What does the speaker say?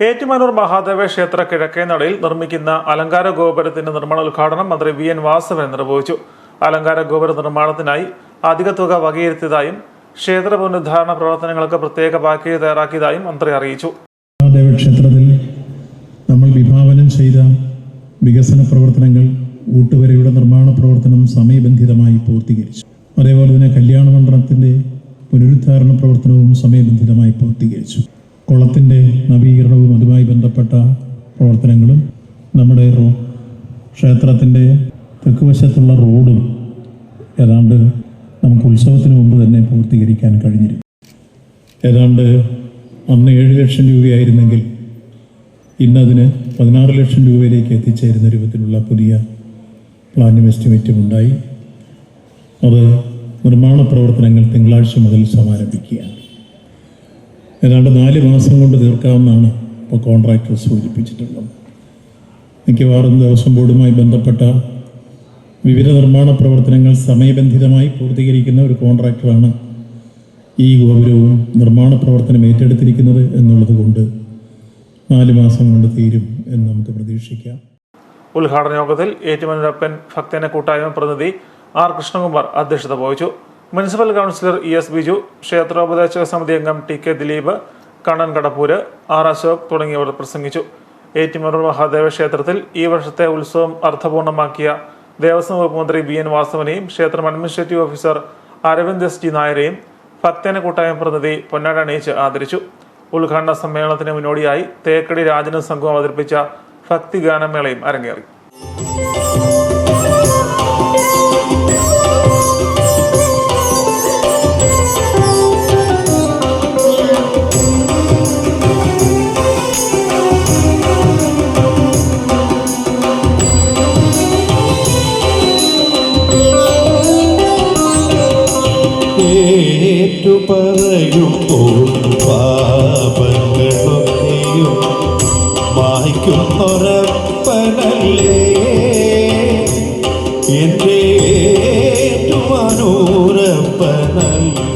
ഏറ്റുമാനൂർ മഹാദേവ ക്ഷേത്ര കിഴക്കേ നടയിൽ നിർമ്മിക്കുന്ന അലങ്കാര ഗോപുരത്തിന്റെ നിർമ്മാണ ഉദ്ഘാടനം മന്ത്രി വി എൻ വാസവൻ നിർവഹിച്ചു. അലങ്കാര ഗോപുര നിർമ്മാണത്തിനായി അധിക തുക വകയിരുത്തിയതായും ക്ഷേത്ര പുനരുദ്ധാരണ പ്രവർത്തനങ്ങൾക്ക് പ്രത്യേക പാക്കേജ് തയ്യാറാക്കിയതായും മന്ത്രി അറിയിച്ചു. മഹാദേവ ക്ഷേത്രത്തിൽ നമ്മൾ വിഭാവനം ചെയ്ത വികസന പ്രവർത്തനങ്ങൾ ഊട്ടുവരയുടെ നിർമ്മാണ പ്രവർത്തനം സമയബന്ധിതമായി പൂർത്തീകരിച്ചു. അതേപോലെ തന്നെ കല്യാണ മണ്ഡലത്തിന്റെ പുനരുദ്ധാരണ പ്രവർത്തനവും സമയബന്ധിതമായി പൂർത്തീകരിച്ചു. കുളത്തിന്റെ നവീകരണവും അതുമായി ബന്ധപ്പെട്ട പ്രവർത്തനങ്ങളും നമ്മുടെ റോ ക്ഷേത്രത്തിന്റെ തെക്കുവശത്തുള്ള റോഡും ഏതാണ്ട് നമുക്ക് ഉത്സവത്തിന് മുമ്പ് തന്നെ പൂർത്തീകരിക്കാൻ കഴിഞ്ഞിരുന്നു ഏതാണ്ട് അന്ന് ഏഴ് ലക്ഷം രൂപയായിരുന്നെങ്കിൽ ഇന്നതിന് പതിനാറ് ലക്ഷം രൂപയിലേക്ക് എത്തിച്ചേരുന്ന രൂപത്തിലുള്ള പുതിയ പ്ലാനും എസ്റ്റിമേറ്റും ഉണ്ടായി. അത് നിർമ്മാണ പ്രവർത്തനങ്ങൾ തിങ്കളാഴ്ച മുതൽ സമാരംഭിക്കുകയാണ്. ഏതാണ്ട് നാല് മാസം കൊണ്ട് തീർക്കാമെന്നാണ് ഇപ്പോൾ കോൺട്രാക്ടർ സൂചിപ്പിച്ചിട്ടുള്ളത്. മിക്കവാറും ദേവസ്വം ബോർഡുമായി ബന്ധപ്പെട്ട വിവിധ നിർമ്മാണ പ്രവർത്തനങ്ങൾ സമയബന്ധിതമായി പൂർത്തീകരിക്കുന്ന ഒരു കോൺട്രാക്ടറാണ് ഈ ഗോപുരവും നിർമ്മാണ പ്രവർത്തനം ഏറ്റെടുത്തിരിക്കുന്നത് എന്നുള്ളത് കൊണ്ട് നാല് മാസം കൊണ്ട് തീരും എന്ന് നമുക്ക് പ്രതീക്ഷിക്കാം. ഉദ്ഘാടന യോഗത്തിൽ ഏറ്റുമാനൂരപ്പൻ ഭക്തന കൂട്ടായ്മ പ്രതിനിധി ആർ കൃഷ്ണകുമാർ അധ്യക്ഷത വഹിച്ചു. Municipal councillor E S Biju ക്ഷേത്രോപദേശക സമിതി അംഗം T K Dileep Kannan Kadappur R Ashok തുടങ്ങിയവർ പ്രസംഗിച്ചു. ഏറ്റുമുറ മഹാദേവ ക്ഷേത്രത്തിൽ ഈ വർഷത്തെ ഉത്സവം അർത്ഥപൂർണമാക്കിയ ദേവസ്വം വകുപ്പ് മന്ത്രി ബി എൻ വാസവനെയും ക്ഷേത്രം administrative officer Aravind S T നായരെയും ഭക്തന കൂട്ടായ്മ പ്രതിനിധി പൊന്നാട അണിയിച്ച് ആദരിച്ചു. ഉദ്ഘാടന സമ്മേളനത്തിന് മുന്നോടിയായി തേക്കടി രാജനും സംഘവും അവതരിപ്പിച്ച ഭക്തിഗാനമേളയും അരങ്ങേറി. ഏറ്റുപറയുമ്പോൾ പാപങ്ങളൊക്കെയും മായ്ക്കുന്നൊരപ്പനല്ലേ? എന്റെ ഏറ്റുമാനൂരപ്പനല്ലേ?